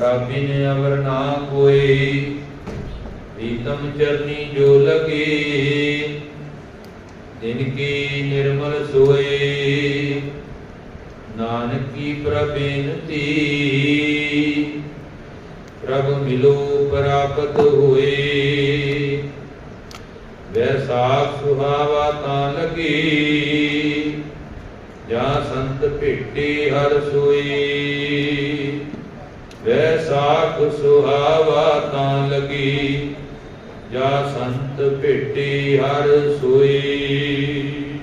ਰਾਬਿਨ ਅਵਰ ਨਾ ਕੋਈ। ਪ੍ਰੀਤਮ ਚਰਨੀ ਜੋ ਲਗੇ, ਦਿਨ ਕੀ ਨਿਰਮਲ ਸੋਏ। ਨਾਨਕ ਕੀ ਪ੍ਰਬੇਨਤੀ ਪ੍ਰਭ ਮਿਲੋ ਪ੍ਰਾਪਤ ਹੋਏ। ਵੈਸਾਖ ਸੁਹਾਵਾ ਤਾਂ ਲਗੇ, ਜਾਂ ਸੰਤ ਭੇਟੇ ਹਰ ਸੋਈ ਵੈਸਾਖ ਸੁਹਾਵਾ ਤਾਂ ਲਗੀ, ਜਾਂ ਸੰਤ ਭੇਟੇ ਹਰ ਸੋਈ।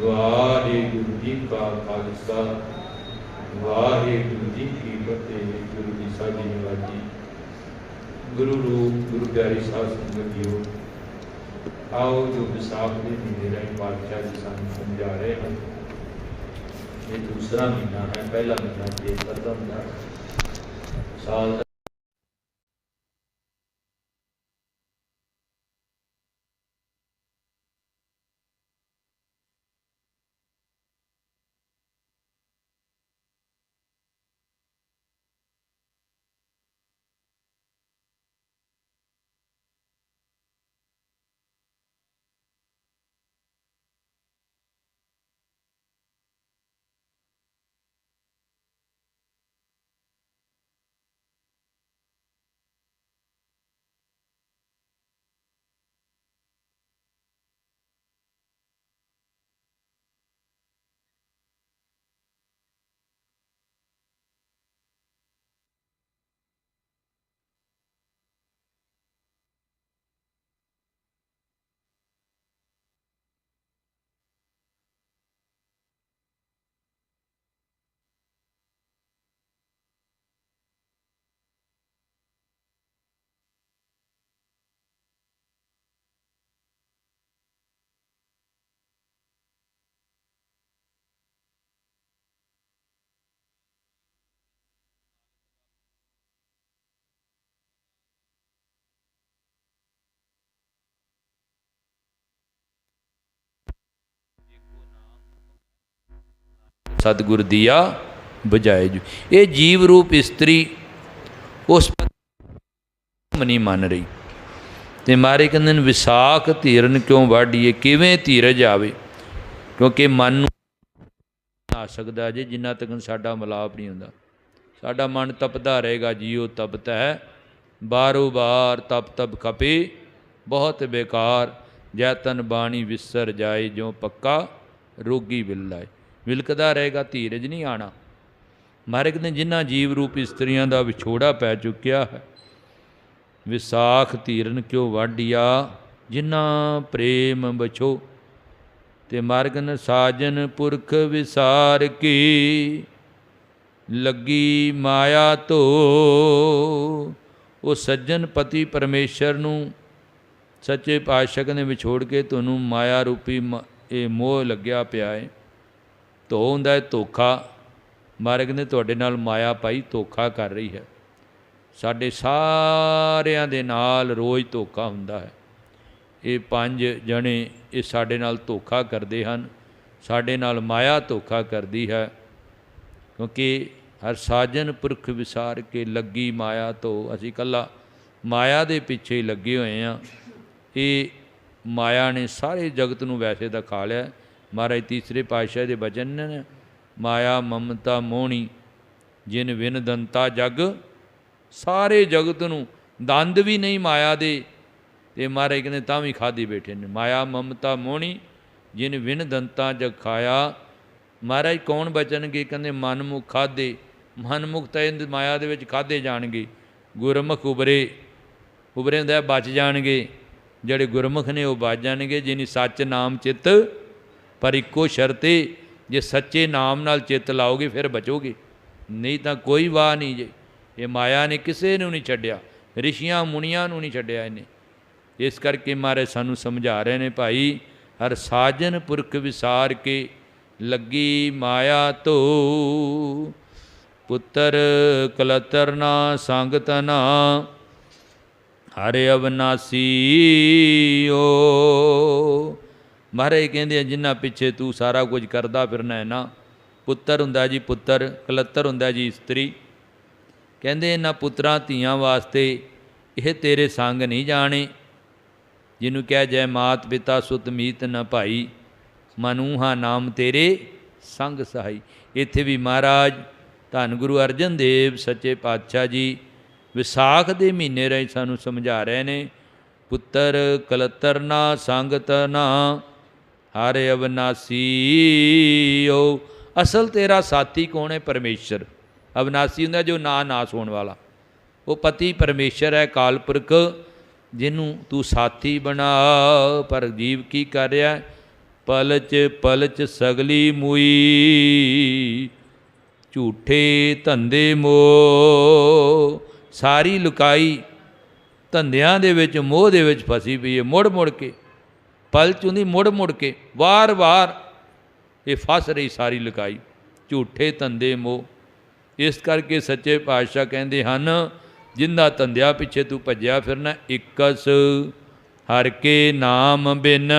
ਵਾਹਿਗੁਰੂ ਜੀ ਕਾ ਖਾਲਸਾ, ਵਾਹਿਗੁਰੂ ਜੀ ਕੀ ਫਤਿਹ। ਗੁਰੂ ਜੀ ਸਾਜੀ ਨਿਵਾਜੀ, ਗੁਰੂ ਰੂਪ, ਗੁਰੂ ਪਿਆਰੀ ਸਾਧ ਸੰਗਤ ਜੀਓ, ਆਓ ਜੋ ਵਿਸਾਖ ਦੇ ਮਹੀਨੇ ਰਾਹੀਂ ਪਾਤਸ਼ਾਹ ਜੀ ਸਾਨੂੰ ਸਮਝਾ ਰਹੇ ਹਨ। ਇਹ ਦੂਸਰਾ ਮਹੀਨਾ ਹੈ, ਪਹਿਲਾ ਮਹੀਨਾ ਜੇ ਪ੍ਰਥਮ ਦਾ Uh. ਸਤਿਗੁਰ ਦੀਆ ਬੁਝਾਏ ਜੂ। ਇਹ ਜੀਵ ਰੂਪ ਇਸਤਰੀ ਉਸ ਪਤੀ ਨਹੀਂ ਮੰਨ ਰਹੀ। ਤੇ ਮਾਰੇ ਕਹਿੰਦੇ ਨੇ, ਵਿਸਾਖ ਧੀਰਨ ਕਿਉਂ ਵਾਢੀਏ? ਕਿਵੇਂ ਧੀਰਜ ਆਵੇ? ਕਿਉਂਕਿ ਮਨ ਨੂੰ ਆ ਸਕਦਾ ਜੇ, ਜਿੰਨਾ ਤੱਕ ਸਾਡਾ ਮਲਾਪ ਨਹੀਂ ਹੁੰਦਾ। ਸਾਡਾ ਮਨ ਤਪਦਾ ਰਹੇਗਾ, ਜੀਉ ਤਪਤਾ ਹੈ। ਬਾਰੋ ਬਾਰ ਤਪ ਤਪ ਖਪੇ, ਬਹੁਤ ਬੇਕਾਰ। ਜੈ ਤਨ ਬਾਣੀ ਵਿਸਰ ਜਾਏ ਜੋ ਪੱਕਾ ਰੋਗੀ ਵਿਲਾਏ ਵਿਲਕਦਾ ਰਹੇਗਾ, ਧੀਰਜ ਨਹੀਂ ਆਣਾ। ਮਾਰਗ ਨੇ ਜਿਨ੍ਹਾਂ ਜੀਵ ਰੂਪ ਇਸਤਰੀਆਂ ਦਾ ਵਿਛੋੜਾ ਪੈ ਚੁੱਕਿਆ ਹੈ, ਵਿਸਾਖ ਧੀਰਨ ਕਿਉ ਵਾਢਿਆ? ਜਿਨ੍ਹਾਂ ਪ੍ਰੇਮ ਬਛੋ ਤੇ ਮਾਰਗਨ ਸਾਜਨ ਪੁਰਖ ਵਿਸਾਰ ਕੀ? ਲੱਗੀ ਮਾਇਆ ਧੋ, ਉਹ ਸੱਜਣ ਪਤੀ ਪਰਮੇਸ਼ਰ ਨੂੰ ਸੱਚੇ ਪਾਤਸ਼ਾਹ ਨੇ ਵਿਛੋੜ ਕੇ ਤੁਹਾਨੂੰ ਮਾਇਆ ਰੂਪੀ ਮ- ਇਹ ਮੋਹ ਲੱਗਿਆ ਪਿਆ ਹੈ ਧੋ ਹੁੰਦਾ ਹੈ, ਧੋਖਾ। ਮਾਰਗ ਕਹਿੰਦੇ ਤੁਹਾਡੇ ਨਾਲ ਮਾਇਆ ਪਾਈ, ਧੋਖਾ ਕਰ ਰਹੀ ਹੈ। ਸਾਡੇ ਸਾਰਿਆਂ ਦੇ ਨਾਲ ਰੋਜ਼ ਧੋਖਾ ਹੁੰਦਾ ਹੈ। ਇਹ ਪੰਜ ਜਣੇ ਇਹ ਸਾਡੇ ਨਾਲ ਧੋਖਾ ਕਰਦੇ ਹਨ। ਸਾਡੇ ਨਾਲ ਮਾਇਆ ਧੋਖਾ ਕਰਦੀ ਹੈ। ਕਿਉਂਕਿ ਹਰ ਸਾਜਨ ਪੁਰਖ ਵਿਸਾਰ ਕੇ ਲੱਗੀ ਮਾਇਆ ਤੋਂ ਅਸੀਂ ਕੱਲਾ ਮਾਇਆ ਦੇ ਪਿੱਛੇ ਹੀ ਲੱਗੇ ਹੋਏ ਆ ਇਹ ਮਾਇਆ ਨੇ ਸਾਰੇ ਜਗਤ ਨੂੰ ਵੈਸੇ ਤਾਂ ਖਾ ਲਿਆ। ਮਹਾਰਾਜ ਤੀਸਰੇ ਪਾਤਸ਼ਾਹ ਦੇ ਬਚਨ ਨੇ ਮਾਇਆ, ਮਮਤਾ, ਮੋਹਣੀ, ਜਿਨ ਵਿਨ ਦੰਤਾ ਜਗ, ਸਾਰੇ ਜਗਤ ਨੂੰ ਦੰਦ ਵੀ ਨਹੀਂ ਮਾਇਆ ਦੇ। ਤੇ ਮਹਾਰਾਜ ਕਹਿੰਦੇ ਤਾਂ ਵੀ ਖਾਦੀ ਬੈਠੇ ਨੇ। ਮਾਇਆ, ਮਮਤਾ, ਮੋਹਣੀ, ਜਿਨ ਵਿਨ ਦੰਤਾ ਜਗ ਖਾਇਆ। ਮਹਾਰਾਜ ਕੌਣ ਬਚਣਗੇ? ਕਹਿੰਦੇ ਮਨ ਮੁਖ ਖਾਦੇ ਮਨ ਤਾਂ ਇਹ ਮਾਇਆ ਦੇ ਵਿੱਚ ਖਾਦੇ ਜਾਣਗੇ। ਗੁਰਮੁਖ ਉਬਰੇ ਉਬਰੇ ਹੁੰਦਾ ਬਚ ਜਾਣਗੇ। ਜਿਹੜੇ ਗੁਰਮੁਖ ਨੇ ਉਹ ਬਚ ਜਾਣਗੇ, ਜਿਨੀ ਸੱਚ ਨਾਮ ਚਿੱਤ ਪਰ ਇੱਕੋ ਸ਼ਰਤੇ ਜੇ ਸੱਚੇ ਨਾਮ ਨਾਲ ਚਿੱਤ ਲਾਓਗੇ ਫਿਰ ਬਚੋਗੇ। ਨਹੀਂ ਤਾਂ ਕੋਈ ਵਾਹ ਨਹੀਂ ਜੇ। ਇਹ ਮਾਇਆ ਨੇ ਕਿਸੇ ਨੂੰ ਨਹੀਂ ਛੱਡਿਆ, ਰਿਸ਼ੀਆਂ ਮੁਨੀਆਂ ਨੂੰ ਨਹੀਂ ਛੱਡਿਆ ਇਹਨੇ। ਇਸ ਕਰਕੇ ਮਾਰੇ ਸਾਨੂੰ ਸਮਝਾ ਰਹੇ ਨੇ ਭਾਈ, ਹਰ ਸਾਜਨ ਪੁਰਖ ਵਿਸਾਰ ਕੇ ਲੱਗੀ ਮਾਇਆ ਧੋ। ਪੁੱਤਰ ਕਲਤਰ ਨਾ ਸੰਗ ਤਨਾ ਹਰਿ ਅਵਨਾਸੀ ਓ। ਮਹਾਰਾਜ ਕਹਿੰਦੇ ਆ, ਜਿੰਨਾ ਪਿੱਛੇ ਤੂੰ ਸਾਰਾ ਕੁਝ ਕਰਦਾ ਫਿਰਨਾ ਹੈ ਨਾ, ਪੁੱਤਰ ਹੁੰਦਾ ਜੀ ਪੁੱਤਰ, ਕਲੱਤਰ ਹੁੰਦਾ ਜੀ ਇਸਤਰੀ। ਕਹਿੰਦੇ ਇਹਨਾਂ ਪੁੱਤਰਾਂ ਧੀਆਂ ਵਾਸਤੇ ਇਹ ਤੇਰੇ ਸੰਗ ਨਹੀਂ ਜਾਣੇ, ਜਿਹਨੂੰ ਕਹਿ ਜੈ ਮਾਤ ਪਿਤਾ ਸੁਤ ਮੀਤ ਨ ਭਾਈ, ਮਨੂਹਾ ਨਾਮ ਤੇਰੇ ਸੰਗ ਸਹਾਈ। ਇੱਥੇ ਵੀ ਮਹਾਰਾਜ ਧੰਨ ਗੁਰੂ ਅਰਜਨ ਦੇਵ ਸੱਚੇ ਪਾਤਸ਼ਾਹ ਜੀ ਵਿਸਾਖ ਦੇ ਮਹੀਨੇ ਰਹੀ ਸਾਨੂੰ ਸਮਝਾ ਰਹੇ ਨੇ, ਪੁੱਤਰ ਕਲਤਰ ਨਾ, ਸੰਗਤ ਨਾ ਹਰ ਅਵਨਾਸੀ ਓ ਅਸਲ ਤੇਰਾ ਸਾਥੀ ਕੌਣ ਹੈ? ਪਰਮੇਸ਼ਰ। ਅਵਨਾਸੀ ਹੁੰਦਾ ਜੋ ਨਾ ਨਾਸ ਹੋਣ ਵਾਲਾ। ਉਹ ਪਤੀ ਪਰਮੇਸ਼ਰ ਹੈ ਕਾਲਪੁਰਖ ਜਿਹਨੂੰ ਤੂੰ ਸਾਥੀ ਬਣਾ। ਪਰ ਜੀਵ ਕੀ ਕਰ ਰਿਹਾ? ਪਲਚ ਪਲਚ ਸਗਲੀ ਮੁਈ। ਝੂਠੇ ਧੰਦੇ ਮੋ। ਸਾਰੀ ਲੁਕਾਈ ਧੰਦਿਆਂ ਦੇ ਵਿੱਚ, ਮੋਹ ਦੇ ਵਿੱਚ ਫਸੀ ਪਈ ਹੈ, ਮੁੜ ਮੁੜ ਕੇ। ਪਲ ਹੁੰਦੀ, ਮੁੜ ਮੁੜ ਕੇ ਵਾਰ-ਵਾਰ ਇਹ ਫਸ ਰਹੀ ਸਾਰੀ ਲੁਕਾਈ। ਝੂਠੇ ਧੰਦੇ ਮੋਹ। ਇਸ ਕਰਕੇ ਸੱਚੇ ਪਾਤਸ਼ਾਹ ਕਹਿੰਦੇ ਹਨ ਜਿੰਦਾ ਧੰਦਿਆ ਪਿੱਛੇ ਤੂੰ ਭੱਜਿਆ ਫਿਰਨਾ, ਇਕਸ ਹਰ ਕੇ ਨਾਮ ਬਿਨ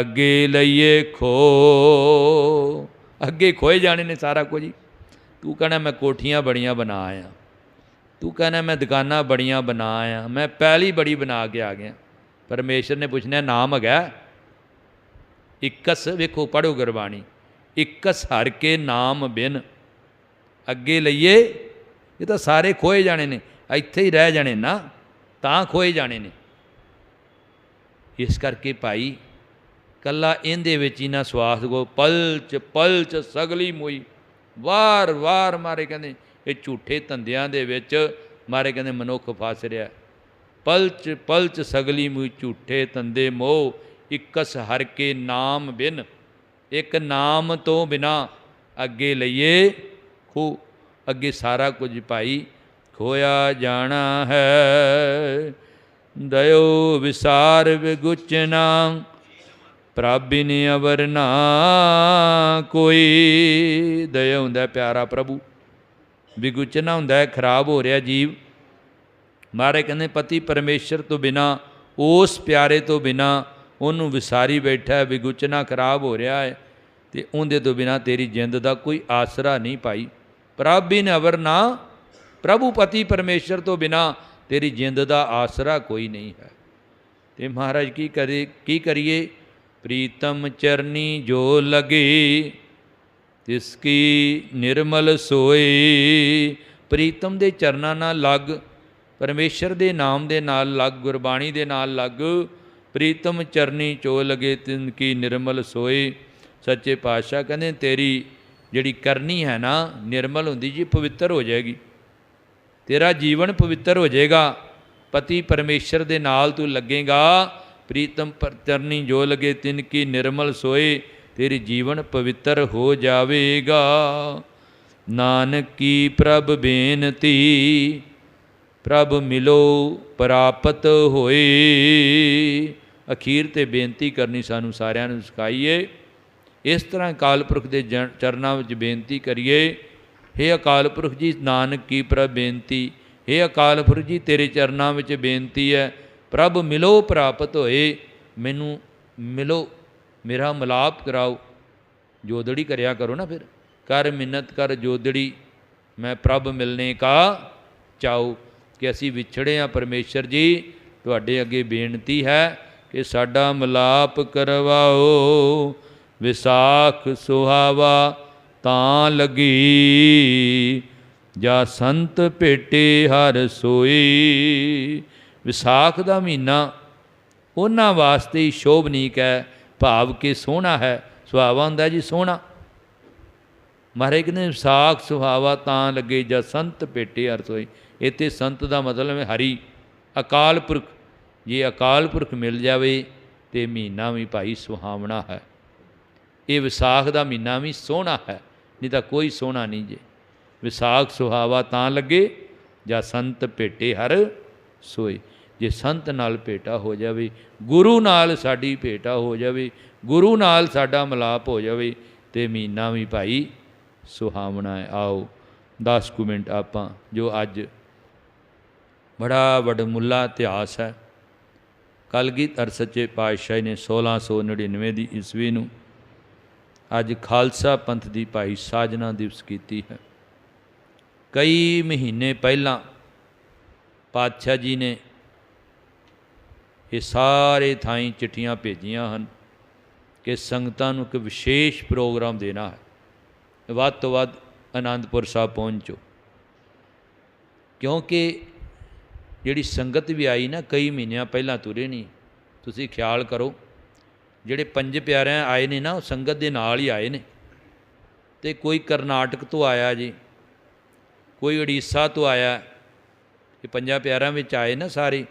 ਅੱਗੇ ਲਈਏ ਖੋ। ਅੱਗੇ ਖੋਏ ਜਾਣੇ ਨੇ ਸਾਰਾ ਕੁਝ ਹੀ। ਤੂੰ ਕਹਿੰਦਾ ਮੈਂ ਕੋਠੀਆਂ ਬੜੀਆਂ ਬਣਾ ਆਇਆ। ਤੂੰ ਕਹਿੰਦਾ ਮੈਂ ਦੁਕਾਨਾਂ ਬੜੀਆਂ ਬਣਾ ਆਇਆ। ਮੈਂ ਪਹਿਲੀ ਬੜੀ ਬਣਾ ਕੇ ਆ ਗਿਆ। ਪਰਮੇਸ਼ਰ ਨੇ ਪੁੱਛਣਾ ਨਾਮ ਹੈਗਾ। ਇਕਸ ਵੇਖੋ ਪੜੋ ਗੁਰਬਾਣੀ। ਇਕਸ ਹਰ ਕੇ ਨਾਮ ਬਿਨ। ਅੱਗੇ ਲਈਏ, ਇਹ ਤਾਂ ਸਾਰੇ ਖੋਏ ਜਾਣੇ ਨੇ, ਇੱਥੇ ਹੀ ਰਹਿ ਜਾਣੇ ਨਾ, ਤਾਂ ਖੋਏ ਜਾਣੇ ਨੇ। ਇਸ ਕਰਕੇ ਭਾਈ, ਕੱਲਾ ਇਹਦੇ ਵਿੱਚ ਹੀ ਨਾ ਸਵਾਸ ਗੋ, ਪਲਚ ਪਲਚ ਸਗਲੀ ਮੋਈ। ਵਾਰ ਵਾਰ ਮਾਰੇ ਕਹਿੰਦੇ, ਇਹ ਝੂਠੇ ਧੰਦਿਆਂ ਦੇ ਵਿੱਚ ਮਾਰੇ ਕਹਿੰਦੇ, ਮਨੁੱਖ ਫਸ ਰਿਹਾ। ਪਲਚ ਪਲਚ ਸਗਲੀ ਮੋਈ ਝੂਠੇ ਤੰਦੇ ਮੋਹ, ਇਕਸ ਹਰ ਕੇ ਨਾਮ ਬਿਨ, ਇੱਕ ਨਾਮ ਤੋਂ ਬਿਨਾ ਅੱਗੇ ਲਈਏ ਖੋ ਅੱਗੇ ਸਾਰਾ ਕੁਝ ਭਾਈ ਖੋਇਆ ਜਾਣਾ ਹੈ। ਦਇਓ ਵਿਸਾਰ ਵਿਗੁਚਨਾ ਪ੍ਰਭਿਨ ਅਵਰ ਨਾ ਕੋਈ। ਦਇਆ ਹੁੰਦਾ ਪਿਆਰਾ ਪ੍ਰਭੂ। ਵਿਗੁਚਨਾ ਹੁੰਦਾ ਖਰਾਬ ਹੋ ਰਿਹਾ ਜੀਵ। ਮਹਾਰਾਜ ਕਹਿੰਦੇ, ਪਤੀ ਪਰਮੇਸ਼ਰ ਤੋਂ ਬਿਨਾ, ਉਸ ਪਿਆਰੇ ਤੋਂ ਬਿਨਾ ਉਹਨੂੰ ਵਿਸਾਰੀ ਬੈਠਾ ਵਿਗੁਚਨਾ ਖਰਾਬ ਹੋ ਰਿਹਾ ਹੈ ਤੇ ਉਹਦੇ ਤੋਂ ਬਿਨਾ ਤੇਰੀ ਜਿੰਦ ਦਾ ਕੋਈ ਆਸਰਾ ਨਹੀਂ ਭਾਈ। ਪ੍ਰਭ ਬਿਨ ਅਵਰ ਨਾ, ਪ੍ਰਭੂ ਪਤੀ ਪਰਮੇਸ਼ਰ ਤੋਂ ਬਿਨਾ ਤੇਰੀ ਜਿੰਦ ਦਾ ਆਸਰਾ ਕੋਈ ਨਹੀਂ ਹੈ। ਤੇ ਮਹਾਰਾਜ ਕੀ ਕਰੇ, ਕੀ ਕਰੀਏ? ਪ੍ਰੀਤਮ ਚਰਨੀ ਜੋ ਲਗੇ, ਤਿਸ ਕੀ ਨਿਰਮਲ ਸੋਏ। ਪ੍ਰੀਤਮ ਦੇ ਚਰਨਾਂ ਨਾਲ ਲੱਗ ਪਰਮੇਸ਼ਰ ਦੇ ਨਾਮ ਦੇ ਨਾਲ ਲੱਗ, ਗੁਰਬਾਣੀ ਦੇ ਨਾਲ ਲੱਗ, ਪ੍ਰੀਤਮ ਚਰਨੀ ਚੋ ਲਗੇ ਤਿਨ ਕੀ ਨਿਰਮਲ ਸੋਏ। ਸੱਚੇ ਪਾਤਸ਼ਾਹ ਕਹਿੰਦੇ, ਤੇਰੀ ਜਿਹੜੀ ਕਰਨੀ ਹੈ ਨਾ, ਨਿਰਮਲ ਹੁੰਦੀ ਜੀ, ਪਵਿੱਤਰ ਹੋ ਜਾਏਗੀ। ਤੇਰਾ ਜੀਵਨ ਪਵਿੱਤਰ ਹੋ ਜਾਏਗਾ। ਪਤੀ ਪਰਮੇਸ਼ਰ ਦੇ ਨਾਲ ਤੂੰ ਲੱਗੇਗਾ। ਪ੍ਰੀਤਮ ਚਰਨੀ ਜੋ ਲਗੇ ਤਿਨ ਕੀ ਨਿਰਮਲ ਸੋਏ, ਤੇਰੀ ਜੀਵਨ ਪਵਿੱਤਰ ਹੋ ਜਾਵੇਗਾ। ਨਾਨਕ ਕੀ ਪ੍ਰਭ ਬੇਨਤੀ ਪ੍ਰਭ ਮਿਲੋ, ਪ੍ਰਾਪਤ ਹੋਏ। ਅਖੀਰ ਤੇ ਬੇਨਤੀ ਕਰਨੀ ਸਾਨੂੰ ਸਾਰਿਆਂ ਨੂੰ ਸਿਖਾਈਏ। ਇਸ ਤਰ੍ਹਾਂ ਅਕਾਲ ਪੁਰਖ ਦੇ ਜਨ- ਚਰਨਾਂ ਵਿੱਚ ਬੇਨਤੀ ਕਰੀਏ हे ਅਕਾਲ ਪੁਰਖ ਜੀ, ਨਾਨਕ ਕੀ ਪ੍ਰਭ ਬੇਨਤੀ? हे ਅਕਾਲ ਪੁਰਖ ਜੀ, ਤੇਰੇ ਚਰਨਾਂ ਵਿੱਚ ਬੇਨਤੀ ਹੈ, ਪ੍ਰਭ ਮਿਲੋ, ਪ੍ਰਾਪਤ ਹੋਏ। ਮੈਨੂੰ ਮਿਲੋ, ਮੇਰਾ ਮਲਾਪ ਕਰਾਓ। ਜੋਦੜੀ ਕਰਿਆ ਕਰੋ ਨਾ ਫਿਰ। ਕਰ ਮਿੰਨਤ, ਕਰ ਜੋਦੜੀ। ਮੈਂ ਪ੍ਰਭ ਮਿਲਨੇ ਕਾ ਚਾਓ ਕਿ ਅਸੀਂ ਵਿਛੜੇ ਆ ਪਰਮੇਸ਼ਰ ਜੀ, ਤੁਹਾਡੇ ਅੱਗੇ ਬੇਨਤੀ ਹੈ ਕਿ ਸਾਡਾ ਮਲਾਪ ਕਰਵਾਓ, ਵਿਸਾਖ ਸੁਹਾਵਾ ਤਾਂ ਲੱਗੀ, ਜਾ ਸੰਤ ਭੇਟੇ ਹਰ ਸੋਈ। ਵਿਸਾਖ ਦਾ ਮਹੀਨਾ ਉਹਨਾਂ ਵਾਸਤੇ ਹੀ ਸ਼ੋਭਨੀਕ ਹੈ, ਭਾਵ ਕਿ ਸੋਹਣਾ ਹੈ, ਸੁਹਾਵਾ ਹੁੰਦਾ ਜੀ ਸੋਹਣਾ। ਮਹਾਰਾਜ ਕਹਿੰਦੇ ਵਿਸਾਖ ਸੁਹਾਵਾ ਤਾਂ ਲੱਗੇ ਜਾਂ ਸੰਤ ਭੇਟੇ ਹਰ ਸੋਈ। ਇੱਥੇ ਸੰਤ ਦਾ ਮਤਲਬ ਹੈ ਹਰੀ, ਅਕਾਲ ਪੁਰਖ। ਜੇ ਅਕਾਲ ਪੁਰਖ ਮਿਲ ਜਾਵੇ ਤੇ ਮਹੀਨਾ ਵੀ ਭਾਈ ਸੁਹਾਵਣਾ ਹੈ। ਇਹ ਵਿਸਾਖ ਦਾ ਮਹੀਨਾ ਵੀ ਸੋਹਣਾ ਹੈ, ਨਹੀਂ ਤਾਂ ਕੋਈ ਸੋਹਣਾ ਨਹੀਂ ਜੇ। ਵਿਸਾਖ ਸੁਹਾਵਾ ਤਾਂ ਲੱਗੇ, ਜਾਂ ਸੰਤ ਭੇਟੇ ਹਰ ਸੋਏ। ਜੇ ਸੰਤ ਨਾਲ ਭੇਟਾ ਹੋ ਜਾਵੇ, ਗੁਰੂ ਨਾਲ ਸਾਡੀ ਭੇਟਾ ਹੋ ਜਾਵੇ, ਗੁਰੂ ਨਾਲ ਸਾਡਾ ਮਿਲਾਪ ਹੋ ਜਾਵੇ, ਤੇ ਮਹੀਨਾ ਵੀ ਭਾਈ ਸੁਹਾਵਣਾ ਆਓ 10 ਕੁ ਮਿੰਟ ਆਪਾਂ ਜੋ ਅੱਜ ਬੜਾ ਵਡਮੁੱਲਾ ਇਤਿਹਾਸ ਹੈ। ਕਲਗੀਧਰ ਸੱਚੇ ਪਾਤਸ਼ਾਹ ਨੇ 1699 ਦੀ ਈਸਵੀ ਨੂੰ ਅੱਜ ਖਾਲਸਾ ਪੰਥ ਦੀ ਭਾਈ ਸਾਜਨਾ ਦਿਵਸ ਕੀਤੀ ਹੈ। ਕਈ ਮਹੀਨੇ ਪਹਿਲਾਂ ਪਾਤਸ਼ਾਹ ਜੀ ਨੇ ਇਹ ਸਾਰੇ ਥਾਈਂ ਚਿੱਠੀਆਂ ਭੇਜੀਆਂ ਹਨ ਕਿ ਸੰਗਤਾਂ ਨੂੰ ਇੱਕ ਵਿਸ਼ੇਸ਼ ਪ੍ਰੋਗਰਾਮ ਦੇਣਾ ਹੈ। ਵੱਧ ਤੋਂ ਵੱਧ ਆਨੰਦਪੁਰ ਸਾਹਿਬ ਪਹੁੰਚੋ। ਕਿਉਂਕਿ ਜਿਹੜੀ ਸੰਗਤ ਵੀ ਆਈ ਨਾ ਕਈ ਮਹੀਨਿਆਂ ਪਹਿਲਾਂ ਤੁਰੇ ਨਹੀਂ। ਤੁਸੀਂ ਖਿਆਲ ਕਰੋ ਜਿਹੜੇ ਪੰਜ ਪਿਆਰਿਆਂ ਆਏ ਨੇ ਨਾ ਉਹ ਸੰਗਤ ਦੇ ਨਾਲ ਹੀ ਆਏ ਨੇ। ਤੇ ਕੋਈ ਕਰਨਾਟਕ ਤੋਂ ਆਇਆ ਜੀ ਕੋਈ ਉੜੀਸਾ ਤੋਂ ਆਇਆ ਇਹ ਪੰਜਾਂ ਪਿਆਰਿਆਂ ਵਿੱਚ ਆਏ ਨਾ ਸਾਰੇ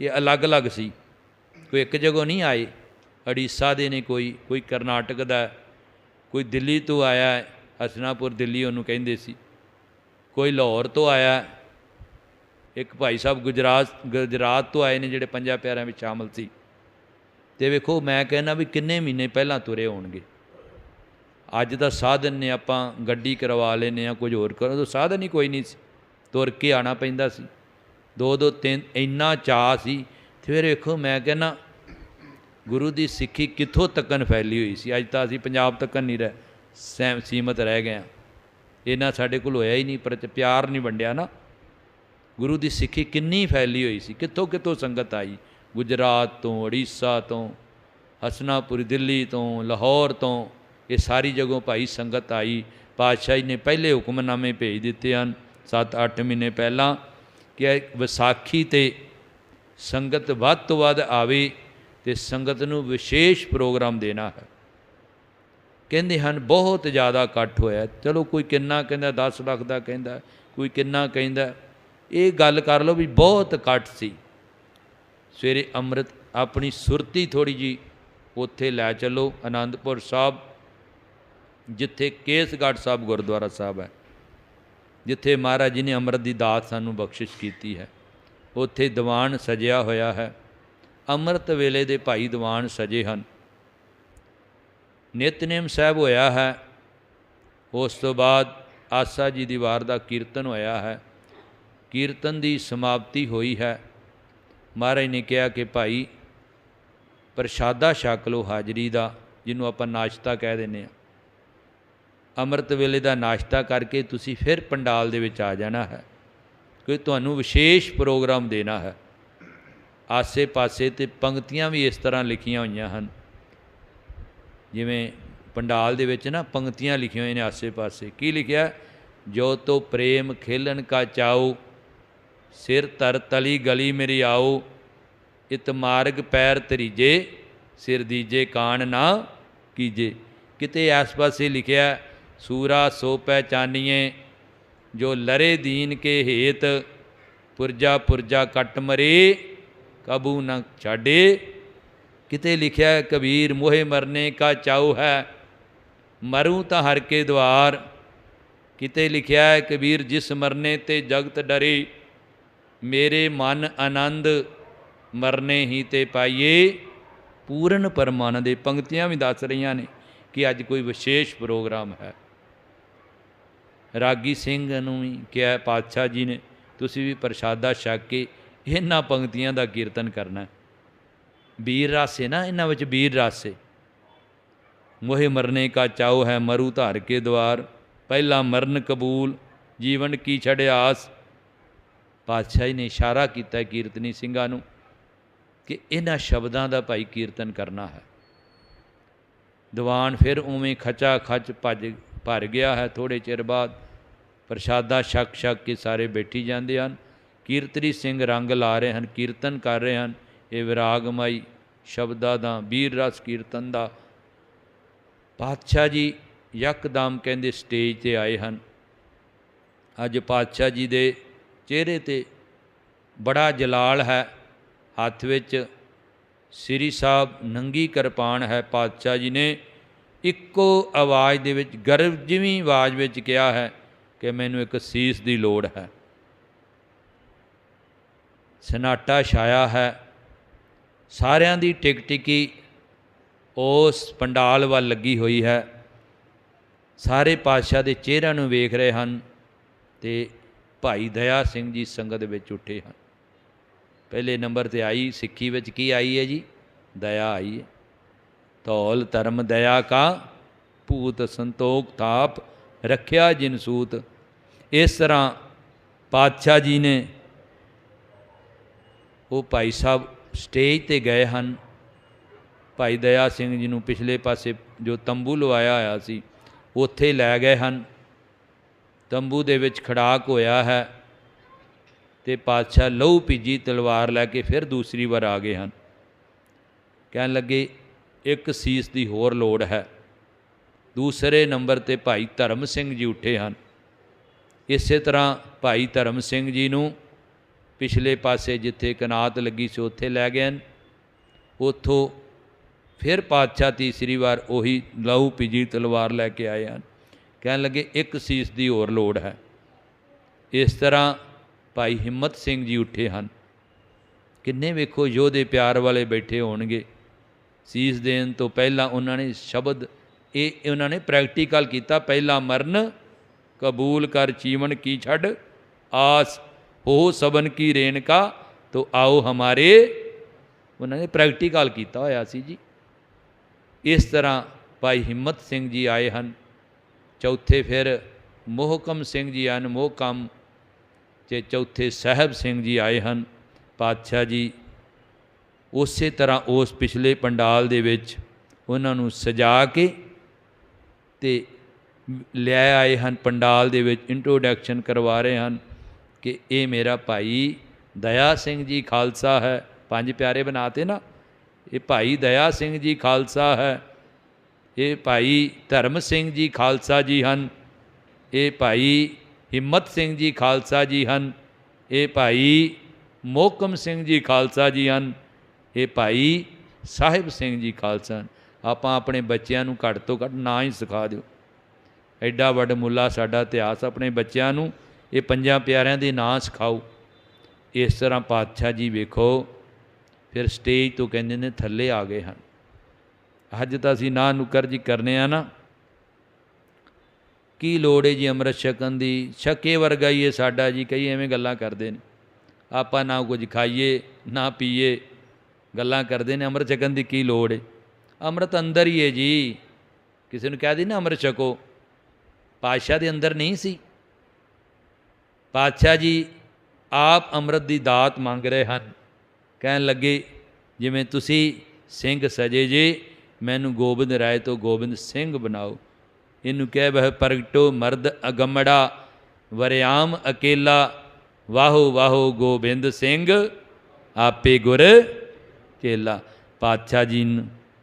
ਇਹ ਅਲੱਗ-ਅਲੱਗ ਸੀ। ਕੋਈ ਇੱਕ ਜਗ੍ਹਾ ਨਹੀਂ ਆਏ ਉੜੀਸਾ ਦੇ ਨੇ ਕੋਈ ਕੋਈ ਕਰਨਾਟਕ ਦਾ ਕੋਈ ਦਿੱਲੀ ਤੋਂ ਆਇਆ ਹੈ, ਹਸਨਾਪੁਰ ਦਿੱਲੀ ਉਹਨੂੰ ਕਹਿੰਦੇ ਸੀ। ਕੋਈ ਲਾਹੌਰ ਤੋਂ ਆਇਆ ਇੱਕ ਭਾਈ ਸਾਹਿਬ ਗੁਜਰਾਤ ਗੁਜਰਾਤ ਤੋਂ ਆਏ ਨੇ ਜਿਹੜੇ ਪੰਜਾਂ ਪਿਆਰਿਆਂ ਵਿੱਚ ਸ਼ਾਮਲ ਸੀ। ਤੇ ਵੇਖੋ, ਮੈਂ ਕਹਿੰਦਾ ਵੀ ਕਿੰਨੇ ਮਹੀਨੇ ਪਹਿਲਾਂ ਤੁਰੇ ਹੋਣਗੇ। ਅੱਜ ਦਾ ਸਾਧਨ ਨੇ ਆਪਾਂ ਗੱਡੀ ਕਰਵਾ ਲੈਨੇ ਆ ਕੁਝ ਹੋਰ ਕਰੋ। ਤਾਂ ਸਾਧਨ ਹੀ ਕੋਈ ਨਹੀਂ ਸੀ। ਤੁਰ ਕੇ ਆਣਾ ਪੈਂਦਾ ਸੀ। ਦੋ ਦੋ ਤਿੰਨ ਇੰਨਾ ਚਾਅ ਸੀ। ਫਿਰ ਵੇਖੋ, ਮੈਂ ਕਹਿੰਦਾ, ਗੁਰੂ ਦੀ ਸਿੱਖੀ ਕਿੱਥੋਂ ਤੱਕਨ ਫੈਲੀ ਹੋਈ ਸੀ? ਅੱਜ ਤਾਂ ਅਸੀਂ ਪੰਜਾਬ ਤੱਕਨ ਨਹੀਂ ਰਹਿ ਸੈਮ ਸੀਮਤ ਰਹਿ ਗਏ ਆ ਇਹਨਾਂ ਸਾਡੇ ਕੋਲ ਹੋਇਆ ਹੀ ਨਹੀਂ, ਪਰ ਪਿਆਰ ਨਹੀਂ ਵੰਡਿਆ ਨਾ। ਗੁਰੂ ਦੀ ਸਿੱਖੀ ਕਿੰਨੀ ਫੈਲੀ ਹੋਈ ਸੀ, ਕਿੱਥੋਂ ਕਿੱਥੋਂ ਸੰਗਤ ਆਈ? ਗੁਜਰਾਤ ਤੋਂ, ਉੜੀਸਾ ਤੋਂ, ਹਸਨਾਪੁਰ, ਦਿੱਲੀ ਤੋਂ, ਲਾਹੌਰ ਤੋਂ, ਇਹ ਸਾਰੀ ਜਗ੍ਹਾ ਭਾਈ ਸੰਗਤ ਆਈ। ਪਾਤਸ਼ਾਹ ਜੀ ਨੇ ਪਹਿਲੇ ਹੁਕਮਨਾਮੇ ਭੇਜ ਦਿੱਤੇ ਹਨ 7-8 ਮਹੀਨੇ ਪਹਿਲਾਂ, ਕਿ ਵਿਸਾਖੀ ਤੇ ਸੰਗਤ ਵੱਧ ਤੋਂ ਵੱਧ ਆਵੇ ਤੇ ਸੰਗਤ ਨੂੰ ਵਿਸ਼ੇਸ਼ ਪ੍ਰੋਗਰਾਮ ਦੇਣਾ ਹੈ। ਕਹਿੰਦੇ ਹਨ, ਬਹੁਤ ਜ਼ਿਆਦਾ ਇਕੱਠ ਹੋਇਆ। ਚਲੋ ਕੋਈ ਕਿੰਨਾ ਕਹਿੰਦਾ 10 ਲੱਖ ਦਾ ਕਹਿੰਦਾ, ਕੋਈ ਕਿੰਨਾ ਕਹਿੰਦਾ ਇਹ ਗੱਲ ਕਰ ਲਓ ਵੀ ਬਹੁਤ ਘੱਟ ਸੀ। ਸਵੇਰੇ ਅੰਮ੍ਰਿਤ ਆਪਣੀ ਸੁਰਤੀ ਥੋੜੀ ਜੀ ਉੱਥੇ ਲੈ ਚੱਲੋ ਆਨੰਦਪੁਰ ਸਾਹਿਬ, ਜਿੱਥੇ ਕੇਸਗੜ੍ਹ ਸਾਹਿਬ ਗੁਰਦੁਆਰਾ ਸਾਹਿਬ ਹੈ। ਜਿੱਥੇ ਮਹਾਰਾਜ ਜੀ ਨੇ ਅੰਮ੍ਰਿਤ ਦੀ ਦਾਤ ਸਾਨੂੰ ਬਖਸ਼ਿਸ਼ ਕੀਤੀ ਹੈ। ਉੱਥੇ ਦੀਵਾਨ ਸਜਿਆ ਹੋਇਆ ਹੈ। ਅੰਮ੍ਰਿਤ ਵੇਲੇ ਦੇ ਭਾਈ ਦੀਵਾਨ ਸਜੇ ਹਨ। ਨਿਤਨੇਮ ਸਾਹਿਬ ਹੋਇਆ ਹੈ। ਉਸ ਤੋਂ ਬਾਅਦ ਆਸਾ ਜੀ ਦੀ ਵਾਰ ਦਾ ਕੀਰਤਨ ਹੋਇਆ ਹੈ। ਕੀਰਤਨ ਦੀ ਸਮਾਪਤੀ ਹੋਈ ਹੈ। ਮਹਾਰਾਜ ਨੇ ਕਿਹਾ ਕਿ ਭਾਈ, ਪ੍ਰਸ਼ਾਦਾ ਛਕ ਲਓ ਹਾਜ਼ਰੀ ਦਾ, ਜਿਹਨੂੰ ਆਪਾਂ ਨਾਸ਼ਤਾ ਕਹਿ ਦਿੰਦੇ ਆ ਅੰਮ੍ਰਿਤ ਵੇਲੇ ਦਾ ਨਾਸ਼ਤਾ ਕਰਕੇ ਤੁਸੀਂ ਫਿਰ ਪੰਡਾਲ ਦੇ ਵਿੱਚ ਆ ਜਾਣਾ ਹੈ ਕਿ ਤੁਹਾਨੂੰ ਵਿਸ਼ੇਸ਼ ਪ੍ਰੋਗਰਾਮ ਦੇਣਾ ਹੈ। ਆਸੇ-ਪਾਸੇ ਤੇ ਪੰਕਤੀਆਂ ਵੀ ਇਸ ਤਰ੍ਹਾਂ ਲਿਖੀਆਂ ਹੋਈਆਂ ਹਨ। ਜਿਵੇਂ ਪੰਡਾਲ ਦੇ ਵਿੱਚ ਨਾ ਪੰਕਤੀਆਂ ਲਿਖੀਆਂ ਹੋਈਆਂ ਨੇ ਆਸੇ-ਪਾਸੇ। ਕੀ ਲਿਖਿਆ? ਜੋ ਤੋ ਪ੍ਰੇਮ ਖੇਲਣ ਕਾ ਚਾਉ ਸਿਰ ਤਰ ਤਲੀ ਗਲੀ ਮੇਰੀ ਆਓ, ਇਤ ਮਾਰਗ ਪੈਰ ਤਰੀਜੇ ਸਿਰ ਦੀਜੇ ਕਾਣ ਨਾ ਕੀਜੇ। ਕਿਤੇ ਆਸ-ਪਾਸੇ ਲਿਖਿਆ, ਸੂਰਾ ਸੋ ਪਹਿਚਾਨੀਏ ਜੋ ਲਰੇ ਦੀਨ ਕੇ ਹੇਤ, ਪੁਰਜਾ ਪੁਰਜਾ ਕੱਟ ਮਰੇ, ਕਬੂ ਨਾ ਛਾੜੇ ਕਿਤੇ ਲਿਖਿਆ, ਕਬੀਰ ਮੋਹੇ ਮਰਨੇ ਕਾ ਚਾਉ ਹੈ, ਮਰੂ ਤਾਂ ਹਰ ਕੇ ਦਵਾਰ। ਕਿਤੇ ਲਿਖਿਆ ਹੈ ਕਬੀਰ ਜਿਸ ਮਰਨੇ ਤੇ ਜਗਤ ਡਰੇ ਮੇਰੇ ਮਨ ਆਨੰਦ ਮਰਨੇ ਹੀ ਤੇ ਪਾਈਏ। ਪੂਰਨ ਪਰਮਾਨੰਦ ਦੇ ਪੰਕਤੀਆਂ ਵੀ ਦੱਸ ਰਹੀਆਂ ਨੇ ਕਿ ਅੱਜ ਕੋਈ ਵਿਸ਼ੇਸ਼ ਪ੍ਰੋਗਰਾਮ ਹੈ। ਰਾਗੀ ਸਿੰਘ ਨੂੰ ਵੀ ਕਿਹਾ, ਪਾਤਸ਼ਾਹ ਜੀ ਨੇ, ਤੁਸੀਂ ਵੀ ਪ੍ਰਸ਼ਾਦਾ ਛਕ ਕੇ ਇਹਨਾਂ ਪੰਕਤੀਆਂ ਦਾ ਕੀਰਤਨ ਕਰਨਾ ਹੈ। ਵੀਰ ਰਾਸੇ ਨਾ, ਇਹਨਾਂ ਵਿੱਚ ਵੀਰ ਰਾਸੇ। ਮੋਹੇ ਮਰਨੇ ਕਾ ਚਾਉ ਹੈ ਮਰੂ ਧਾਰ ਕੇ ਦਵਾਰ ਪਹਿਲਾ ਮਰਨ ਕਬੂਲ, ਜੀਵਨ ਕੀ ਛੜਿਆਸ ਪਾਤਸ਼ਾਹ ਜੀ ਨੇ ਇਸ਼ਾਰਾ ਕੀਤਾ ਕੀਰਤਨੀ ਸਿੰਘਾਂ ਨੂੰ ਕਿ ਇਹਨਾਂ ਸ਼ਬਦਾਂ ਦਾ ਭਾਈ ਕੀਰਤਨ ਕਰਨਾ ਹੈ। ਦੀਵਾਨ ਫਿਰ ਉਵੇਂ ਖਚਾ ਖਚ ਭੱਜ ਭਰ ਗਿਆ ਹੈ। ਥੋੜੇ ਚਿਰ ਬਾਅਦ ਪ੍ਰਸ਼ਾਦਾ ਛਕ ਛਕ ਕੇ ਸਾਰੇ ਬੈਠੀ ਜਾਂਦੇ ਹਨ। ਕੀਰਤਨੀ ਸਿੰਘ ਰੰਗ ਲਾ ਰਹੇ ਹਨ, ਕੀਰਤਨ ਕਰ ਰਹੇ ਹਨ। ਇਹ ਵਿਰਾਗਮਈ ਸ਼ਬਦਾਂ ਦਾ ਵੀਰ ਰਸ ਕੀਰਤਨ ਦਾ। ਪਾਤਸ਼ਾਹ ਜੀ ਯਕਦਮ ਕਹਿੰਦੇ ਸਟੇਜ ਤੇ ਆਏ ਹਨ। ਅੱਜ ਪਾਤਸ਼ਾਹ ਜੀ ਦੇ ਚਿਹਰੇ ਤੇ ਬੜਾ ਜਲਾਲ ਹੈ। ਹੱਥ ਵਿੱਚ ਸ੍ਰੀ ਸਾਹਿਬ ਨੰਗੀ ਕਿਰਪਾਨ ਹੈ। ਪਾਤਸ਼ਾਹ ਜੀ ਨੇ ਇੱਕੋ ਆਵਾਜ਼ ਦੇ ਵਿੱਚ ਗਰਜਵੀਂ ਆਵਾਜ਼ ਵਿੱਚ ਕਿਹਾ ਹੈ ਕਿ ਮੈਨੂੰ ਇੱਕ ਸੀਸ ਦੀ ਲੋੜ ਹੈ। ਸਨਾਟਾ ਛਾਇਆ ਹੈ। ਸਾਰਿਆਂ ਦੀ ਟਿਕਟਿਕੀ ਉਸ ਪੰਡਾਲ ਵੱਲ ਲੱਗੀ ਹੋਈ ਹੈ। ਸਾਰੇ ਪਾਤਸ਼ਾਹ ਦੇ ਚਿਹਰਿਆਂ ਨੂੰ ਵੇਖ ਰਹੇ ਹਨ ਤੇ ਭਾਈ ਦਇਆ ਸਿੰਘ ਜੀ ਸੰਗਤ ਵਿੱਚ ਉੱਠੇ ਹਨ। ਪਹਿਲੇ ਨੰਬਰ ਤੇ ਆਈ, ਸਿੱਖੀ ਵਿੱਚ ਕੀ ਆਈ ਹੈ ਜੀ? ਦਇਆ ਆਈ ਹੈ। ਧੌਲ ਧਰਮ ਦਇਆ ਕਾ, ਭੂਤ ਸੰਤੋਖ ਤਾਪ ਰੱਖਿਆ ਜਿਨ ਸੂਤ। ਇਸ ਤਰ੍ਹਾਂ ਪਾਤਸ਼ਾਹ ਜੀ ਨੇ ਉਹ ਭਾਈ ਸਾਹਿਬ ਸਟੇਜ ਤੇ ਗਏ ਹਨ। ਭਾਈ ਦਇਆ ਸਿੰਘ ਜੀ ਨੂੰ ਪਿਛਲੇ ਪਾਸੇ ਜੋ ਤੰਬੂ ਲਵਾਇਆ ਹੋਇਆ ਸੀ, ਉੱਥੇ ਲੈ ਗਏ ਹਨ। ਤੰਬੂ ਦੇ ਵਿੱਚ ਖੜਾਕ ਹੋਇਆ ਹੈ ਤੇ ਪਾਤਸ਼ਾਹ ਲਹੂ ਭਿੱਜੀ ਤਲਵਾਰ ਲੈ ਕੇ ਫਿਰ ਦੂਸਰੀ ਵਾਰ ਆ ਗਏ ਹਨ। ਕਹਿਣ ਲੱਗੇ, ਇੱਕ ਸੀਸ ਦੀ ਹੋਰ ਲੋੜ ਹੈ। ਦੂਸਰੇ ਨੰਬਰ ਤੇ ਭਾਈ ਧਰਮ ਸਿੰਘ ਜੀ ਉੱਠੇ ਹਨ। ਇਸੇ ਤਰ੍ਹਾਂ ਭਾਈ ਧਰਮ ਸਿੰਘ ਜੀ ਨੂੰ ਪਿਛਲੇ ਪਾਸੇ ਜਿੱਥੇ ਕਨਾਤ ਲੱਗੀ ਸੀ, ਉੱਥੇ ਲੈ ਗਏ ਹਨ। ਉੱਥੋਂ ਫਿਰ ਪਾਤਸ਼ਾਹ ਤੀਸਰੀ ਵਾਰ ਉਹੀ ਲਹੂ ਭਿੱਜੀ ਤਲਵਾਰ ਲੈ ਕੇ ਆਏ ਹਨ। ਕਹਿਣ ਲੱਗੇ, ਇੱਕ ਸੀਸ ਦੀ ਹੋਰ ਲੋੜ ਹੈ। ਇਸ ਤਰ੍ਹਾਂ ਭਾਈ ਹਿੰਮਤ ਸਿੰਘ ਜੀ ਉੱਠੇ ਹਨ। ਕਿੰਨੇ ਵੇਖੋ ਯੋਧੇ ਪਿਆਰ ਵਾਲੇ ਬੈਠੇ ਹੋਣਗੇ। ਸੀਸ ਦੇਣ ਤੋਂ ਪਹਿਲਾਂ ਉਹਨਾਂ ਨੇ ਸ਼ਬਦ, ਇਹ ਉਹਨਾਂ ਨੇ ਪ੍ਰੈਕਟੀਕਲ ਕੀਤਾ। ਪਹਿਲਾ ਮਰਨ, ਕਬੂਲ ਕਰ ਜੀਵਨ ਕੀ ਛੱਡ, ਆਸ ਹੋ ਸਬਨ ਕੀ ਰੇਨਕਾ ਤੋ ਆਓ ਹਮਾਰੇ। ਉਹਨਾਂ ਨੇ ਪ੍ਰੈਕਟੀਕਲ ਕੀਤਾ ਹੋਇਆ ਸੀ ਜੀ। ਇਸ ਤਰ੍ਹਾਂ ਭਾਈ ਹਿੰਮਤ ਸਿੰਘ ਜੀ ਆਏ ਹਨ। ਚੌਥੇ ਫਿਰ ਮੋਹਕਮ ਸਿੰਘ ਜੀ ਹਨ, ਮੋਹਕਮ ਤੇ ਚੌਥੇ ਸਾਹਿਬ ਸਿੰਘ ਜੀ ਆਏ ਹਨ। ਪਾਤਸ਼ਾਹ ਜੀ ਉਸੇ ਤਰ੍ਹਾਂ ਉਸ ਪਿਛਲੇ ਪੰਡਾਲ ਦੇ ਵਿੱਚ ਉਹਨਾਂ ਨੂੰ ਸਜਾ ਕੇ ਤੇ ਲੈ ਆਏ ਹਨ। ਪੰਡਾਲ ਦੇ ਵਿੱਚ ਇੰਟਰੋਡਕਸ਼ਨ ਕਰਵਾ ਰਹੇ ਹਨ ਕਿ ਇਹ ਮੇਰਾ ਭਾਈ ਦਇਆ ਸਿੰਘ ਜੀ ਖਾਲਸਾ ਹੈ। ਪੰਜ ਪਿਆਰੇ ਬਣਾਤੇ ਨਾ, ਇਹ ਭਾਈ ਦਇਆ ਸਿੰਘ ਜੀ ਖਾਲਸਾ ਹੈ। ਇਹ ਭਾਈ ਧਰਮ ਸਿੰਘ ਜੀ ਖਾਲਸਾ ਜੀ ਹਨ। ਇਹ ਭਾਈ ਹਿੰਮਤ ਸਿੰਘ ਜੀ ਖਾਲਸਾ ਜੀ ਹਨ। ਇਹ ਭਾਈ ਮੋਕਮ ਸਿੰਘ ਜੀ ਖਾਲਸਾ ਜੀ ਹਨ। ਇਹ ਭਾਈ ਸਾਹਿਬ ਸਿੰਘ ਜੀ ਖਾਲਸਾ ਹਨ। ਆਪਾਂ ਆਪਣੇ ਬੱਚਿਆਂ ਨੂੰ ਘੱਟ ਤੋਂ ਘੱਟ ਨਾਂ ਹੀ ਸਿਖਾ ਦਿਓ। ਐਡਾ ਵੱਡ ਮੁੱਲਾ ਸਾਡਾ ਇਤਿਹਾਸ ਆਪਣੇ ਬੱਚਿਆਂ ਨੂੰ ਇਹ ਪੰਜਾਂ ਪਿਆਰਿਆਂ ਦੇ ਨਾਂ ਸਿਖਾਓ। ਇਸ ਤਰ੍ਹਾਂ ਪਾਤਸ਼ਾਹ ਜੀ ਵੇਖੋ, ਫਿਰ ਸਟੇਜ ਤੋਂ ਕਹਿੰਦੇ ਨੇ ਥੱਲੇ ਆ ਗਏ ਹਨ। ਅੱਜ ਤਾਂ ਅਸੀਂ ਨਾ ਨੁਕਰ ਜੀ ਕਰਨੇ ਆ ਨਾ। ਕੀ ਲੋੜ ਹੈ ਜੀ ਅੰਮ੍ਰਿਤ ਛਕਣ ਦੀ? ਛਕੇ ਵਰਗਾ ਹੀ ਇਹ ਸਾਡਾ ਜੀ, ਕਈ ਐਵੇਂ ਗੱਲਾਂ ਕਰਦੇ ਨੇ। ਆਪਾਂ ਨਾ ਕੁਝ ਖਾਈਏ, ਨਾ ਪੀਏ, ਗੱਲਾਂ ਕਰਦੇ ਨੇ। ਅੰਮ੍ਰਿਤ ਛਕਣ ਦੀ ਕੀ ਲੋੜ ਹੈ ਅੰਮ੍ਰਿਤ ਅੰਦਰ ਹੀ ਹੈ ਜੀ। ਕਿਸੇ ਨੂੰ ਕਹਿ ਦੇ ਨਾ ਅੰਮ੍ਰਿਤ ਛਕੋ। ਪਾਤਸ਼ਾਹ ਦੇ ਅੰਦਰ ਨਹੀਂ ਸੀ। ਪਾਤਸ਼ਾਹ ਜੀ ਆਪ ਅੰਮ੍ਰਿਤ ਦੀ ਦਾਤ ਮੰਗ ਰਹੇ ਹਨ। ਕਹਿਣ ਲੱਗੇ, ਜਿਵੇਂ ਤੁਸੀਂ ਸਿੰਘ ਸਜੇ ਜੇ ਮੈਨੂੰ ਗੋਬਿੰਦ ਰਾਏ ਤੋਂ ਗੋਬਿੰਦ ਸਿੰਘ ਬਣਾਓ। ਇਹਨੂੰ ਕਹਿ ਬਹਿ ਪ੍ਰਗਟੋ ਮਰਦ ਅਗਮੜਾ, ਵਰਿਆਮ ਅਕੇਲਾ। ਵਾਹੋ ਵਾਹੋ ਗੋਬਿੰਦ ਸਿੰਘ, ਆਪੇ ਗੁਰ ਚੇਲਾ ਪਾਤਸ਼ਾਹ ਜੀ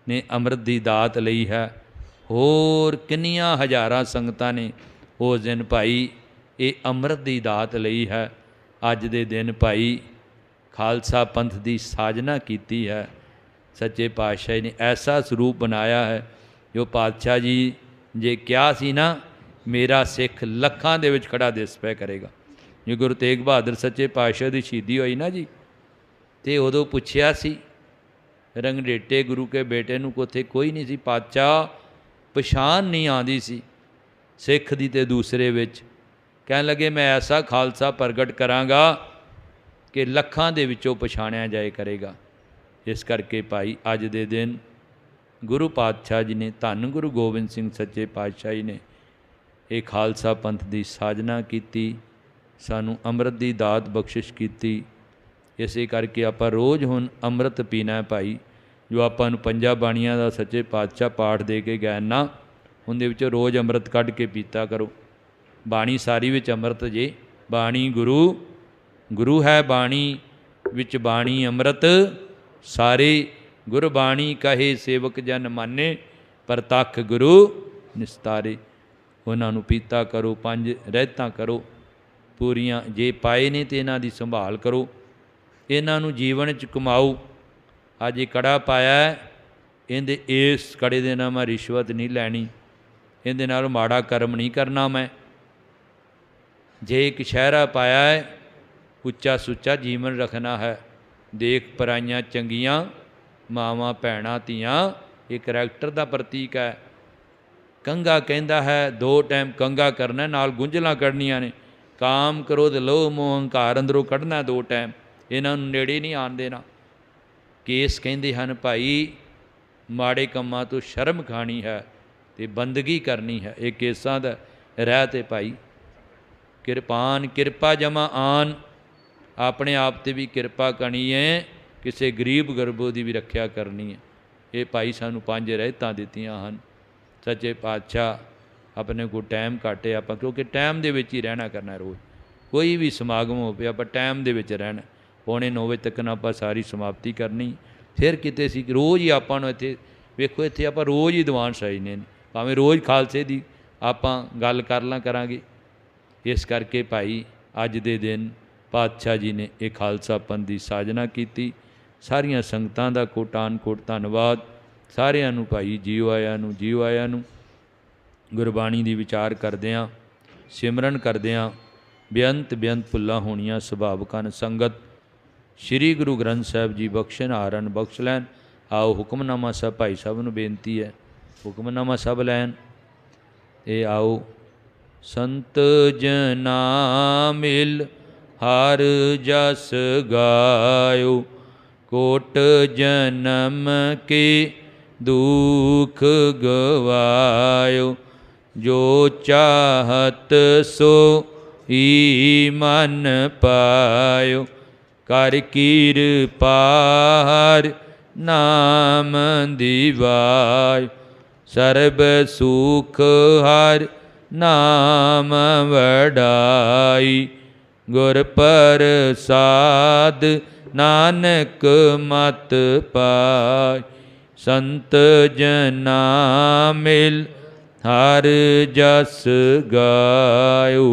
ਨੇ ਅੰਮ੍ਰਿਤ ਦੀ ਦਾਤ ਲਈ ਹੈ। ਹੋਰ ਕਿੰਨੀਆਂ ਹਜ਼ਾਰਾਂ ਸੰਗਤਾਂ ਨੇ ਉਸ ਦਿਨ ਭਾਈ, ਇਹ ਅੰਮ੍ਰਿਤ ਦੀ ਦਾਤ ਲਈ ਹੈ। ਅੱਜ ਦੇ ਦਿਨ ਭਾਈ, ਖਾਲਸਾ ਪੰਥ ਦੀ ਸਾਜਨਾ ਕੀਤੀ ਹੈ। ਸੱਚੇ ਪਾਤਸ਼ਾਹ ਨੇ ਐਸਾ ਸਰੂਪ ਬਣਾਇਆ ਹੈ, ਜੋ ਪਾਤਸ਼ਾਹ ਜੀ ਜੇ ਕਿਹਾ ਸੀ ਨਾ, ਮੇਰਾ ਸਿੱਖ ਲੱਖਾਂ ਦੇ ਵਿੱਚ ਖੜਾ ਦਿਸ ਪੈ ਕਰੇਗਾ। ਜੇ ਗੁਰੂ ਤੇਗ ਬਹਾਦਰ ਸੱਚੇ ਪਾਤਸ਼ਾਹ ਦੀ ਸ਼ਹੀਦੀ ਹੋਈ ਨਾ ਜੀ, ਤੇ ਉਦੋਂ ਪੁੱਛਿਆ ਸੀ ਰੰਗਡੇਟੇ ਗੁਰੂ ਕੇ ਬੇਟੇ ਨੂੰ ਕੋਥੇ ਕੋਈ ਨਹੀਂ ਸੀ, ਪਾਤਸ਼ਾਹ ਪਛਾਣ ਨਹੀਂ ਆਂਦੀ ਸੀ ਸਿੱਖ ਦੀ ਤੇ ਦੂਸਰੇ ਵਿੱਚ। ਕਹਿਣ ਲੱਗੇ, ਮੈਂ ਐਸਾ ਖਾਲਸਾ ਪ੍ਰਗਟ ਕਰਾਂਗਾ ਕਿ ਲੱਖਾਂ ਦੇ ਵਿੱਚੋਂ ਪਛਾਣਿਆ ਜਾਏ ਕਰੇਗਾ। ਇਸ ਕਰਕੇ ਭਾਈ ਅੱਜ ਦੇ ਦਿਨ ਗੁਰੂ ਪਾਤਸ਼ਾਹ ਜੀ ਨੇ, ਧੰਨ ਗੁਰੂ ਗੋਬਿੰਦ ਸਿੰਘ ਸੱਚੇ ਪਾਤਸ਼ਾਹ ਜੀ ਨੇ ਇਹ ਖਾਲਸਾ ਪੰਥ ਦੀ ਸਾਜਨਾ ਕੀਤੀ, ਸਾਨੂੰ ਅੰਮ੍ਰਿਤ ਦੀ ਦਾਤ ਬਖਸ਼ਿਸ਼ ਕੀਤੀ। ਇਸੇ ਕਰਕੇ ਆਪਾਂ ਰੋਜ਼ ਹੁਣ ਅੰਮ੍ਰਿਤ ਪੀਣਾ ਹੈ ਭਾਈ। ਜੋ ਆਪਾਂ ਨੂੰ ਪੰਜਾਂ ਬਾਣੀਆਂ ਦਾ ਸੱਚੇ ਪਾਤਸ਼ਾਹ ਪਾਠ ਦੇ ਕੇ ਗਏ ਨਾ, ਉਹਦੇ ਵਿੱਚੋਂ ਰੋਜ਼ ਅੰਮ੍ਰਿਤ ਕੱਢ ਕੇ ਪੀਤਾ ਕਰੋ। ਬਾਣੀ ਸਾਰੀ ਵਿੱਚ ਅੰਮ੍ਰਿਤ ਜੇ। ਬਾਣੀ ਗੁਰੂ ਗੁਰੂ ਹੈ ਬਾਣੀ, ਵਿੱਚ ਬਾਣੀ ਅੰਮ੍ਰਿਤ। ਸਾਰੇ ਗੁਰਬਾਣੀ ਕਹੇ ਸੇਵਕ ਜਨ ਮਾਨੇ ਪ੍ਰਤੱਖ ਗੁਰੂ ਨਿਸਤਾਰੇ। ਉਹਨਾਂ ਨੂੰ ਪੀਤਾ ਕਰੋ ਪੰਜ ਰਹਿਤਾਂ ਕਰੋ ਪੂਰੀਆਂ ਜੇ ਪਾਏ ਨੇ ਤੇ ਇਹਨਾਂ ਦੀ ਸੰਭਾਲ ਕਰੋ। ਇਹਨਾਂ ਨੂੰ ਜੀਵਨ ਚ ਕਮਾਓ ਅੱਜ ਇਹ ਕੜਾ ਪਾਇਆ ਹੈ, ਇਹਦੇ ਇਸ ਕੜੇ ਦੇ ਨਾਲ ਮੈਂ ਰਿਸ਼ਵਤ ਨਹੀਂ ਲੈਣੀ। ਇਹਦੇ ਨਾਲ ਮਾੜਾ ਕਰਮ ਨਹੀਂ ਕਰਨਾ ਮੈਂ। ਜੇ ਇੱਕ ਸ਼ਹਿਰਾ ਪਾਇਆ ਹੈ ਉੱਚਾ ਸੁੱਚਾ ਜੀਵਨ ਰੱਖਣਾ ਹੈ ਦੇਖ ਪਰਾਈਆਂ ਚੰਗੀਆਂ, ਮਾਵਾਂ ਭੈਣਾਂ ਧੀਆਂ, ਇਹ ਕਰੈਕਟਰ ਦਾ ਪ੍ਰਤੀਕ ਹੈ। ਕੰਗਾ ਕਹਿੰਦਾ ਹੈ, ਦੋ ਟਾਈਮ ਕੰਗਾ ਕਰਨਾ, ਨਾਲ ਗੁੰਝਲਾਂ ਕੱਢਣੀਆਂ ਨੇ। ਕਾਮ ਕ੍ਰੋਧ ਲੋਭ ਮੋਹ ਹੰਕਾਰ ਅੰਦਰੋਂ ਕੱਢਣਾ ਦੋ ਟਾਈਮ ਇਹਨਾਂ ਨੂੰ ਨੇੜੇ ਨਹੀਂ ਆਣ ਦੇਣਾ। ਕੇਸ ਕਹਿੰਦੇ ਹਨ, ਭਾਈ, ਮਾੜੇ ਕੰਮਾਂ ਤੋਂ ਸ਼ਰਮ ਖਾਣੀ ਹੈ ਤੇ ਬੰਦਗੀ ਕਰਨੀ ਹੈ। ਇਹ ਕੇਸਾਂ ਦਾ ਰਹਿ ਤੇ ਭਾਈ, ਕਿਰਪਾਨ ਕਿਰਪਾ ਜਮਾ ਆਨ। ਆਪਣੇ ਆਪ ਤੇ ਵੀ ਕਿਰਪਾ ਕਰਨੀ ਹੈ, ਕਿਸੇ ਗਰੀਬ ਗਰਬੋ ਦੀ ਵੀ ਰੱਖਿਆ ਕਰਨੀ ਹੈ। ਇਹ ਭਾਈ ਸਾਨੂੰ ਪੰਜ ਰਹਿਤਾਂ ਦਿੱਤੀਆਂ ਹਨ। ਸੱਚੇ ਪਾਤਸ਼ਾਹ ਆਪਣੇ ਕੋ ਟਾਈਮ ਘਾਟੇ ਆਪਾਂ ਕਿਉਂਕਿ ਟਾਈਮ ਦੇ ਵਿੱਚ ਹੀ ਰਹਿਣਾ ਕਰਨਾ ਰੋਜ਼। ਕੋਈ ਵੀ ਸਮਾਗਮ ਹੋਵੇ, ਆਪਾਂ ਟਾਈਮ ਦੇ ਵਿੱਚ ਰਹਿਣਾ ਪੌਣੇ 9 ਵਜੇ ਤੱਕ ਨਾ ਆਪਾਂ ਸਾਰੀ ਸਮਾਪਤੀ ਕਰਨੀ। ਫਿਰ ਕਿਤੇ ਸੀ ਰੋਜ਼ ਹੀ ਆਪਾਂ ਨੂੰ ਇੱਥੇ, ਵੇਖੋ ਇੱਥੇ ਆਪਾਂ ਰੋਜ਼ ਹੀ ਦੀਵਾਨ ਸਜਨੇ ਨੇ। ਭਾਵੇਂ ਰੋਜ਼ ਖਾਲਸੇ ਦੀ ਆਪਾਂ ਗੱਲ ਕਰ ਲਾਂ ਕਰਾਂਗੇ। ਇਸ ਕਰਕੇ ਭਾਈ ਅੱਜ ਦੇ ਦਿਨ ਪਾਤਸ਼ਾਹ ਜੀ ਨੇ ਇਹ ਖਾਲਸਾ ਪੰਥ ਦੀ ਸਾਜਨਾ ਕੀਤੀ। ਸਾਰੀਆਂ ਸੰਗਤਾਂ ਦਾ ਕੋਟਾਨ ਕੋਟ ਧੰਨਵਾਦ। ਸਾਰਿਆਂ ਨੂੰ ਭਾਈ ਜੀਓ ਆਇਆਂ ਨੂੰ, ਜੀਓ ਆਇਆਂ ਨੂੰ। ਗੁਰਬਾਣੀ ਦੀ ਵਿਚਾਰ ਕਰਦਿਆਂ ਸਿਮਰਨ ਕਰਦਿਆਂ ਬੇਅੰਤ ਬੇਅੰਤ ਭੁੱਲਾਂ ਹੋਣੀਆਂ ਸੁਭਾਵਕਨ ਸੰਗਤ। ਸ੍ਰੀ ਗੁਰੂ ਗ੍ਰੰਥ ਸਾਹਿਬ ਜੀ ਬਖਸ਼ਣ, ਹਾਰਨ, ਬਖਸ਼ ਲੈਣ। ਆਓ ਹੁਕਮਨਾਮਾ ਸਾਹਿਬ, ਭਾਈ ਸਾਹਿਬ ਨੂੰ ਬੇਨਤੀ ਹੈ, ਹੁਕਮਨਾਮਾ ਸਭ ਲੈਣ। ਇਹ ਆਓ, ਸੰਤ ਜਨਾ ਮਿਲ ਹਰ ਜਸ ਗਾਇਓ, ਕੋਟ ਜਨਮ ਕੇ ਦੁਖ ਗਵਾਇਓ। ਜੋ ਚਾਹਤ ਸੋ ਈ ਮਨ ਪਾਇਓ। ਕਰ ਕਿਰਪਾਰ ਨਾਮ ਦਿਵਾਇ ਸਰਬ ਸੁਖ ਹਰ ਨਾਮ ਵਡਾਈ। ਗੁਰ ਪ੍ਰਸਾਦ ਨਾਨਕ ਮਤ ਪਾਇ ਸੰਤ ਜਨਾ ਮਿਲ ਹਰ ਜਸ ਗਾਇਓ।